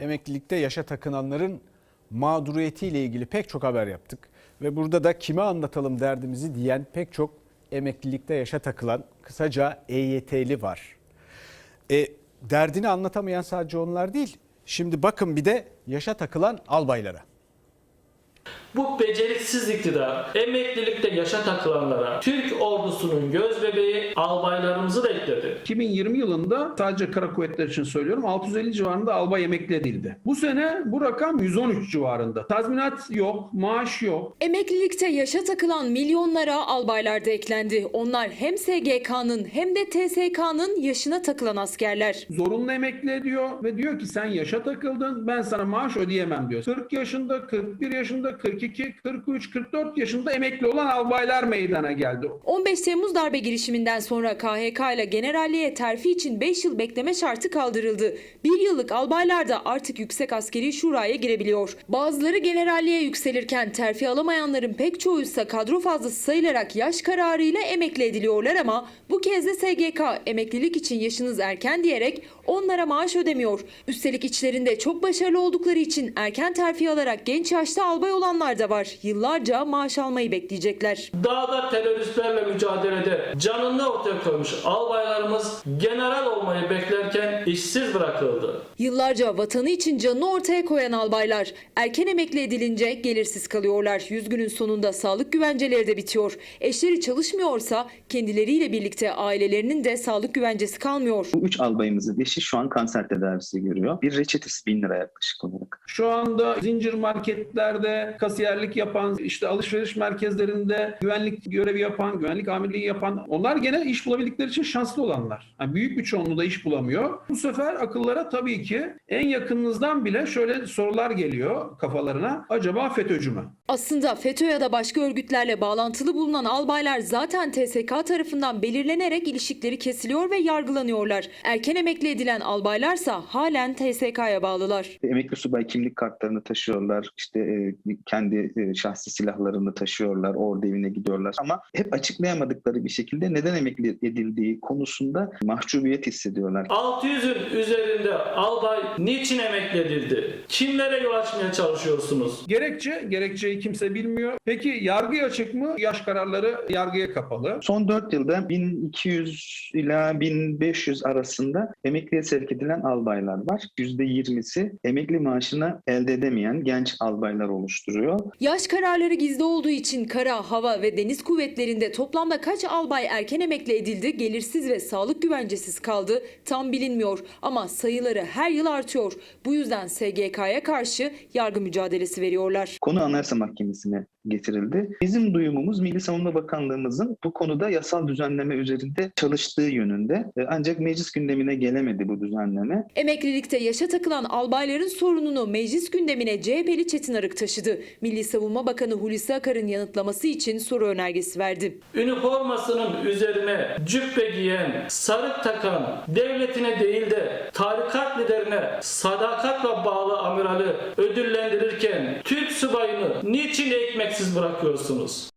emeklilikte yaşa takınanların mağduriyetiyle ilgili pek çok haber yaptık. Ve burada da kime anlatalım derdimizi diyen pek çok emeklilikte yaşa takılan kısaca EYT'li var. E, derdini anlatamayan sadece onlar değil. Şimdi bakın bir de yaşa takılan albaylara. Bu beceriksiz iktidar emeklilikte yaşa takılanlara Türk ordusunun göz bebeği albaylarımızı da ekledi. 2020 yılında sadece kara kuvvetler için söylüyorum 650 civarında albay emekli edildi. Bu sene bu rakam 113 civarında. Tazminat yok, maaş yok. Emeklilikte yaşa takılan milyonlara albaylar da eklendi. Onlar hem SGK'nın hem de TSK'nın yaşına takılan askerler. Zorunlu emekli ediyor ve diyor ki sen yaşa takıldın ben sana maaş ödeyemem diyor. 40 yaşında, 41 yaşında, 42, 43, 44 yaşında emekli olan albaylar meydana geldi. 15 Temmuz darbe girişiminden sonra KHK ile generalliğe terfi için 5 yıl bekleme şartı kaldırıldı. Bir yıllık albaylar da artık Yüksek Askeri Şura'ya girebiliyor. Bazıları generalliğe yükselirken terfi alamayanların pek çoğu ise kadro fazlası sayılarak yaş kararıyla emekli ediliyorlar ama bu kez de SGK emeklilik için yaşınız erken diyerek onlara maaş ödemiyor. Üstelik içlerinde çok başarılı oldukları için erken terfi alarak genç yaşta albay olanlar da var. Yıllarca maaş almayı bekleyecekler. Dağda teröristlerle mücadelede canını ortaya koymuş albaylarımız general olmayı beklerken işsiz bırakıldı. Yıllarca vatanı için canını ortaya koyan albaylar erken emekli edilince gelirsiz kalıyorlar. Yüz günün sonunda sağlık güvenceleri de bitiyor. Eşleri çalışmıyorsa kendileriyle birlikte ailelerinin de sağlık güvencesi kalmıyor. Bu üç albayımızın eşi şu an kanser tedavisi görüyor. Bir reçetesi 1000 lira yaklaşık olarak. Şu anda zincir marketlerde kasiyerlik yapan, işte alışveriş merkezlerinde güvenlik görevi yapan, güvenlik amirliği yapan onlar gene iş bulabildikleri için şanslı olanlar. Yani büyük bir çoğunluğu da iş bulamıyor. Bu sefer akıllara tabii ki en yakınınızdan bile şöyle sorular geliyor kafalarına. Acaba FETÖ'cü mü? Aslında FETÖ ya da başka örgütlerle bağlantılı bulunan albaylar zaten TSK tarafından belirlenerek ilişikleri kesiliyor ve yargılanıyorlar. Erken emekli edilen albaylarsa halen TSK'ya bağlılar. Emekli subay kimlik kartlarını taşıyorlar. işte e, kendi e, şahsi silahlarını taşıyorlar. Ordu evine gidiyorlar. Ama hep açıklayamadıkları bir şekilde neden emekli edildiği konusunda mahcubiyet hissediyorlar. 600'ün üzerinde albay niçin emekli edildi? Kimlere yol açmaya çalışıyorsunuz? Gerekçe, gerekçeyi kimse bilmiyor. Peki yargıya açık mı? Yaş kararları yargıya kapalı. Son 4 yılda 1200 ila 1500 arasında emekliye sevk edilen albaylar var. %20'si emekli maaşını elde edemeyen genç albaylar oluşturuyor. Yaş kararları gizli olduğu için kara, hava ve deniz kuvvetlerinde toplamda kaç albay erken emekli edildi, gelirsiz ve sağlık güvencesiz kaldı tam bilinmiyor. Ama sayıları her yıl artıyor. Bu yüzden SGK'ya karşı yargı mücadelesi veriyorlar. Konu Anayasa Mahkemesi'ne getirildi. Bizim duyumumuz Milli Savunma Bakanlığımızın bu konuda yasal düzenleme üzerinde çalıştığı yönünde. E, Ancak meclis gündemine gelemedi bu düzenleme. Emeklilikte yaşa takılan albayların sorununu meclis gündemine CHP'li Çetin Arık taşıdı. Milli Savunma Bakanı Hulusi Akar'ın yanıtlaması için soru önergesi verdi. Üniformasının üzerine cübbe giyen, sarık takan, devletine değil de tarikat liderine sadakatla bağlı amirali ödüllendirirken Türk subayını niçin ekmeksiz bırakıyorsunuz?